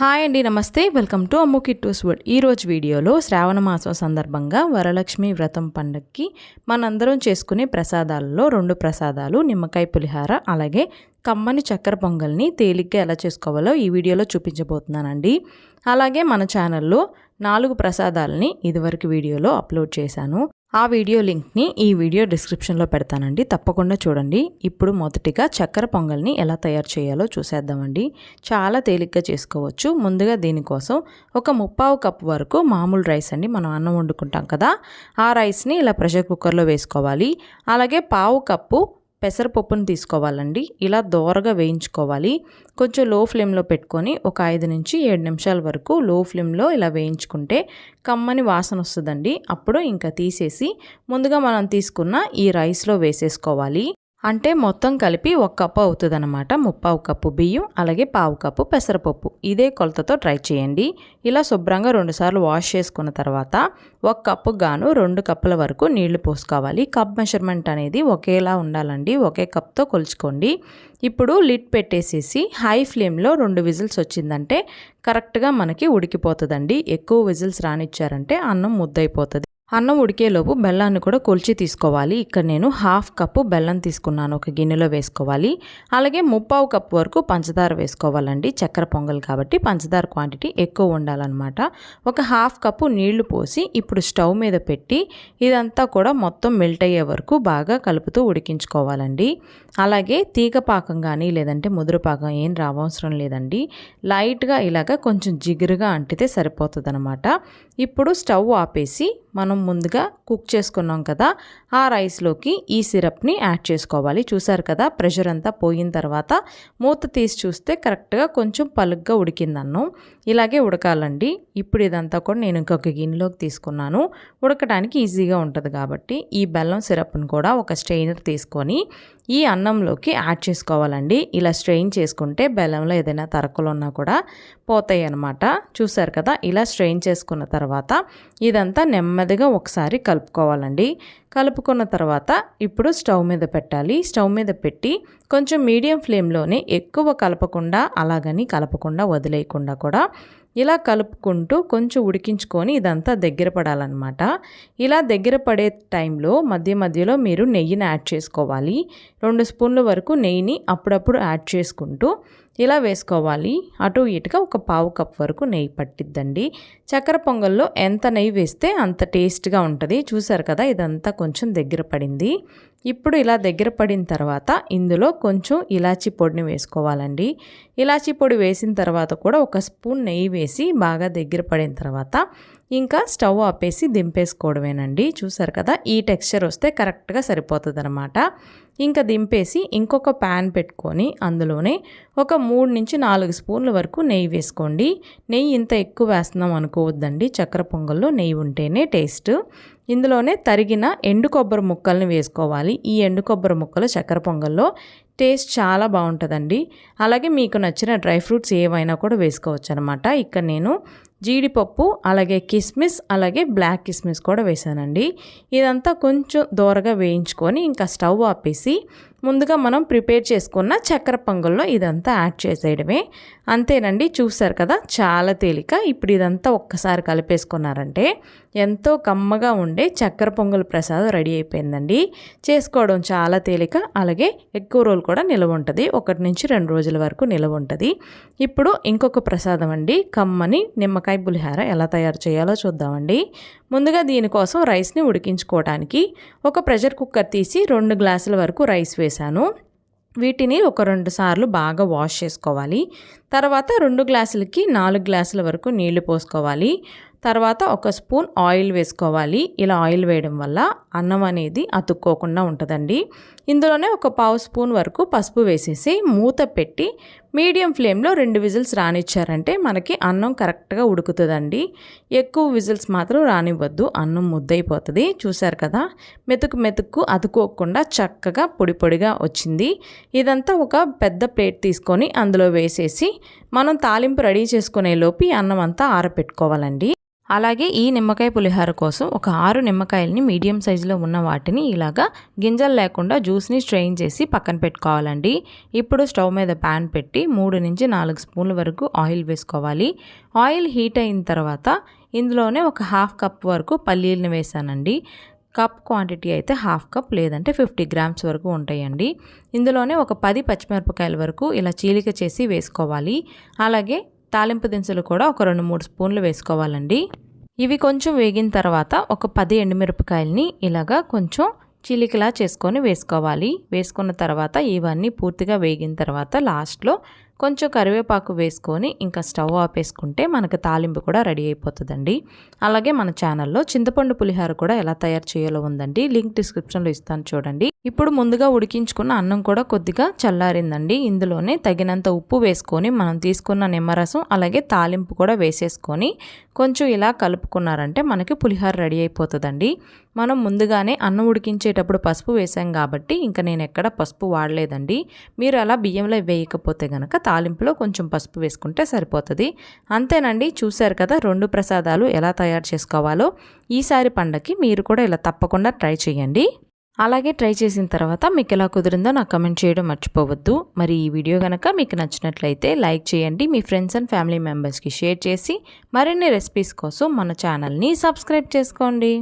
Hi అండి నమస్తే. Welcome to Ammu Kittus wood. ఈరోజు వీడియోలో శ్రావణ మాసం సందర్భంగా వరలక్ష్మి వ్రతం పండగకి మనందరం చేసుకునే ప్రసాదాలలో రెండు ప్రసాదాలు నిమ్మకాయ పులిహార అలాగే కమ్మని చక్కెర పొంగల్ని తేలిగ్గా ఎలా చేసుకోవాలో ఈ వీడియోలో చూపించబోతున్నానండి. అలాగే మన ఛానల్లో నాలుగు ప్రసాదాలని ఇదివరకు వీడియోలో అప్లోడ్ చేశాను. ఆ వీడియో లింక్ని ఈ వీడియో డిస్క్రిప్షన్లో పెడతానండి. తప్పకుండా చూడండి. ఇప్పుడు మొదటిగా చక్కెర పొంగల్ని ఎలా తయారు చేయాలో చూసేద్దామండి. చాలా తేలిగ్గా చేసుకోవచ్చు. ముందుగా దీనికోసం ఒక ముప్పావు కప్ వరకు మామూలు రైస్ అండి. మనం అన్నం వండుకుంటాం కదా. ఆ రైస్ని ఇలా ప్రెషర్ కుక్కర్లో వేసుకోవాలి. అలాగే పావు కప్పు పెసరపప్పును తీసుకోవాలండి. ఇలా దోరగా వేయించుకోవాలి. కొంచెం లో ఫ్లేమ్లో పెట్టుకొని ఒక ఐదు నుంచి ఏడు నిమిషాల వరకు లో ఫ్లేమ్లో ఇలా వేయించుకుంటే కమ్మని వాసన వస్తుందండి. అప్పుడు ఇంకా తీసేసి ముందుగా మనం తీసుకున్న ఈ రైస్లో వేసేసుకోవాలి. అంటే మొత్తం కలిపి ఒక కప్పు అవుతుంది అనమాట ముప్పావు కప్పు బియ్యం అలాగే పావు కప్పు పెసరపప్పు. ఇదే కొలతతో ట్రై చేయండి. ఇలా శుభ్రంగా రెండుసార్లు వాష్ చేసుకున్న తర్వాత ఒక కప్పు గాను రెండు కప్పుల వరకు నీళ్ళు పోసుకోవాలి. కప్ మెషర్మెంట్ అనేది ఒకేలా ఉండాలండి. ఒకే కప్తో కొలుచుకోండి. ఇప్పుడు లిడ్ పెట్టేసేసి హై ఫ్లేమ్లో రెండు విజిల్స్ వచ్చిందంటే కరెక్ట్గా మనకి ఉడికిపోతుందండి. ఎక్కువ విజిల్స్ రానిచ్చారంటే అన్నం ముద్దయిపోతుంది. అన్నం ఉడికేలోపు బెల్లాన్ని కూడా కొలిచి తీసుకోవాలి. ఇక్కడ నేను హాఫ్ కప్పు బెల్లం తీసుకున్నాను ఒక గిన్నెలో వేసుకోవాలి. అలాగే ముప్పావు కప్పు వరకు పంచదార వేసుకోవాలండి చక్కెర పొంగల్ కాబట్టి. పంచదార క్వాంటిటీ ఎక్కువ ఉండాలన్నమాట. ఒక హాఫ్ కప్పు నీళ్ళు పోసి ఇప్పుడు స్టవ్ మీద పెట్టి ఇదంతా కూడా మొత్తం మెల్ట్ అయ్యే వరకు బాగా కలుపుతూ ఉడికించుకోవాలండి. అలాగే తీగ పాకం కానీ లేదంటే ముదురు పాకం ఏం రావసరం లేదండి. లైట్గా ఇలాగ కొంచెం జిగురుగా అంటితే సరిపోతుంది ఇప్పుడు స్టవ్ ఆపేసి మనం ముందుగా కుక్ చేసుకున్నాం కదా ఆ రైస్లోకి ఈ సిరప్ని యాడ్ చేసుకోవాలి. చూసారు కదా ప్రెషర్ అంతా పోయిన తర్వాత మూత తీసి చూస్తే కరెక్ట్గా కొంచెం పలుగ్గా ఉడికిందన్నం. ఇలాగే ఉడకాలండి. ఇప్పుడు ఇదంతా కూడా నేను ఇంకొక గిన్నెలోకి తీసుకున్నాను. ఉడకడానికి ఈజీగా ఉంటుంది కాబట్టి ఈ బెల్లం సిరప్ని కూడా ఒక స్ట్రెయినర్ తీసుకొని ఈ అన్నంలోకి యాడ్ చేసుకోవాలండి. ఇలా స్ట్రెయిన్ చేసుకుంటే బెల్లంలో ఏదైనా తరకలు ఉన్నా కూడా పోతాయి అన్నమాట చూసారు కదా ఇలా స్ట్రెయిన్ చేసుకున్న తర్వాత ఇదంతా నెమ్మదిగా ఒకసారి కలుపుకోవాలండి. కలుపుకున్న తర్వాత ఇప్పుడు స్టవ్ మీద పెట్టాలి. స్టవ్ మీద పెట్టి కొంచెం మీడియం ఫ్లేమ్లోనే ఎక్కువ కలపకుండా అలాగని కలపకుండా వదిలేయకుండా కూడా ఇలా కలుపుకుంటూ కొంచెం ఉడికించుకొని ఇదంతా దగ్గర పడాలన్నమాట. ఇలా దగ్గర పడే టైంలో మధ్య మధ్యలో మీరు నెయ్యిని యాడ్ చేసుకోవాలి. రెండు స్పూన్ల వరకు నెయ్యిని అప్పుడప్పుడు యాడ్ చేసుకుంటూ ఇలా వేసుకోవాలి. అటు ఇటుగా ఒక పావు కప్ వరకు నెయ్యి పట్టిద్దండి. చక్కెర పొంగల్లో ఎంత నెయ్యి వేస్తే అంత టేస్ట్గా ఉంటుంది. చూసారు కదా ఇదంతా కొంచెం దగ్గర పడింది. ఇప్పుడు ఇలా దగ్గర పడిన తర్వాత ఇందులో కొంచెం ఇలాచీ పొడిని వేసుకోవాలండి. ఇలాచీ పొడి వేసిన తర్వాత కూడా ఒక స్పూన్ నెయ్యి వేసి బాగా దగ్గర పడిన తర్వాత ఇంకా స్టవ్ ఆపేసి దింపేసుకోవడమేనండి. చూసారు కదా ఈ టెక్స్చర్ వస్తే కరెక్ట్గా సరిపోతుంది అనమాట ఇంకా దింపేసి ఇంకొక ప్యాన్ పెట్టుకొని అందులోనే ఒక మూడు నుంచి నాలుగు స్పూన్ల వరకు నెయ్యి వేసుకోండి. నెయ్యి ఇంత ఎక్కువ వేస్తున్నాం అనుకోవద్దండి. చక్కెర పొంగల్లో నెయ్యి ఉంటేనే టేస్ట్ ఇందులోనే తరిగిన ఎండు కొబ్బరి ముక్కల్ని వేసుకోవాలి. ఈ ఎండు కొబ్బరి ముక్కలు చక్కెర పొంగల్లో టేస్ట్ చాలా బాగుంటుందండి. అలాగే మీకు నచ్చిన డ్రై ఫ్రూట్స్ ఏవైనా కూడా వేసుకోవచ్చు అనమాట ఇక్కడ నేను జీడిపప్పు అలాగే కిస్మిస్ అలాగే బ్లాక్ కిస్మిస్ కూడా వేసానండి. ఇదంతా కొంచెం దూరగా వేయించుకొని ఇంకా స్టవ్ ఆపేసి ముందుగా మనం ప్రిపేర్ చేసుకున్న చక్కెర పొంగల్లో ఇదంతా యాడ్ చేసేయడమే. అంతేనండి చూసారు కదా చాలా తేలిక. ఇప్పుడు ఇదంతా ఒక్కసారి కలిపేసుకున్నారంటే ఎంతో కమ్మగా ఉండే చక్కెర పొంగల్ ప్రసాదం రెడీ అయిపోయిందండి. చేసుకోవడం చాలా తేలిక అలాగే ఎక్కువ రోజులు కూడా నిలవ ఉంటుంది. ఒకటి నుంచి రెండు రోజుల వరకు నిలవ ఉంటుంది. ఇప్పుడు ఇంకొక ప్రసాదం అండి కమ్మని నిమ్మకాయ పులిహార ఎలా తయారు చేయాలో చూద్దామండి. ముందుగా దీనికోసం రైస్ని ఉడికించుకోవడానికి ఒక ప్రెషర్ కుక్కర్ తీసి రెండు గ్లాసుల వరకు రైస్ చేశాను. వీటిని ఒక రెండు సార్లు బాగా వాష్ చేసుకోవాలి. తర్వాత రెండు గ్లాసులకి నాలుగు గ్లాసుల వరకు నీళ్ళు పోసుకోవాలి. తర్వాత ఒక స్పూన్ ఆయిల్ వేసుకోవాలి. ఇలా ఆయిల్ వేయడం వల్ల అన్నం అనేది అతుక్కోకుండా ఉంటుందండి. ఇందులోనే ఒక పావు స్పూన్ వరకు పసుపు వేసేసి మూత పెట్టి మీడియం ఫ్లేమ్లో రెండు విజిల్స్ రానిచ్చారంటే మనకి అన్నం కరెక్ట్గా ఉడుకుతుందండి. ఎక్కువ విజిల్స్ మాత్రం రానివ్వద్దు అన్నం ముద్దైపోతుంది చూసారు కదా మెతుకు మెతుకు అతుకోకుండా చక్కగా పొడి పొడిగా వచ్చింది. ఇదంతా ఒక పెద్ద ప్లేట్ తీసుకొని అందులో వేసేసి మనం తాలింపు రెడీ చేసుకునే లోపు అన్నం అంతా ఆరపెట్టుకోవాలండి. అలాగే ఈ నిమ్మకాయ పులిహోర కోసం ఒక ఆరు నిమ్మకాయలని మీడియం సైజులో ఉన్న వాటిని ఇలాగా గింజలు లేకుండా జ్యూస్ని స్ట్రెయిన్ చేసి పక్కన పెట్టుకోవాలండి. ఇప్పుడు స్టవ్ మీద ప్యాన్ పెట్టి మూడు నుంచి నాలుగు స్పూన్ల వరకు ఆయిల్ వేసుకోవాలి. ఆయిల్ హీట్ అయిన తర్వాత ఇందులోనే ఒక హాఫ్ కప్ వరకు పల్లీలను వేసానండి. కప్ క్వాంటిటీ అయితే హాఫ్ కప్ లేదంటే ఫిఫ్టీ గ్రామ్స్ వరకు ఉంటాయండి. ఇందులోనే ఒక పది పచ్చిమిరపకాయల వరకు ఇలా చీలిక చేసి వేసుకోవాలి. అలాగే తాలింపు దినుసులు కూడా ఒక రెండు మూడు స్పూన్లు వేసుకోవాలండి. ఇవి కొంచెం వేగిన తర్వాత ఒక పది ఎండుమిరపకాయలని ఇలాగా కొంచెం చిలికలా చేసుకొని వేసుకోవాలి. వేసుకున్న తర్వాత ఇవన్నీ పూర్తిగా వేగిన తర్వాత లాస్ట్లో కొంచెం కరివేపాకు వేసుకొని ఇంకా స్టవ్ ఆపేసుకుంటే మనకు తాలింపు కూడా రెడీ అయిపోతుందండి. అలాగే మన ఛానల్లో చింతపండు పులిహోర కూడా ఎలా తయారు చేయాలో ఉందండి. లింక్ డిస్క్రిప్షన్లో ఇస్తాను చూడండి. ఇప్పుడు ముందుగా ఉడికించుకున్న అన్నం కూడా కొద్దిగా చల్లారిందండి. ఇందులోనే తగినంత ఉప్పు వేసుకొని మనం తీసుకున్న నిమ్మరసం అలాగే తాలింపు కూడా వేసేసుకొని కొంచెం ఇలా కలుపుకున్నారంటే మనకి పులిహోర రెడీ అయిపోతుందండి. మనం ముందుగానే అన్నం ఉడికించేటప్పుడు పసుపు వేసాం కాబట్టి ఇంకా నేను ఎక్కడ పసుపు వాడలేదండి. మీరు అలా బియ్యంలో వేయకపోతే గనక తాలింపులో కొంచెం పసుపు వేసుకుంటే సరిపోతుంది. అంతేనండి చూశారు కదా రెండు ప్రసాదాలు ఎలా తయారు చేసుకోవాలో. ఈసారి పండగకి మీరు కూడా ఇలా తప్పకుండా ట్రై చేయండి. అలాగే ట్రై చేసిన తర్వాత మీకు ఎలా కుదిరిందో నాకు కమెంట్ చేయడం మర్చిపోవద్దు. మరి ఈ వీడియో కనుక మీకు నచ్చినట్లయితే లైక్ చేయండి మీ ఫ్రెండ్స్ అండ్ ఫ్యామిలీ మెంబర్స్కి షేర్ చేసి మరిన్ని రెసిపీస్ కోసం మన ఛానల్ని సబ్స్క్రైబ్ చేసుకోండి.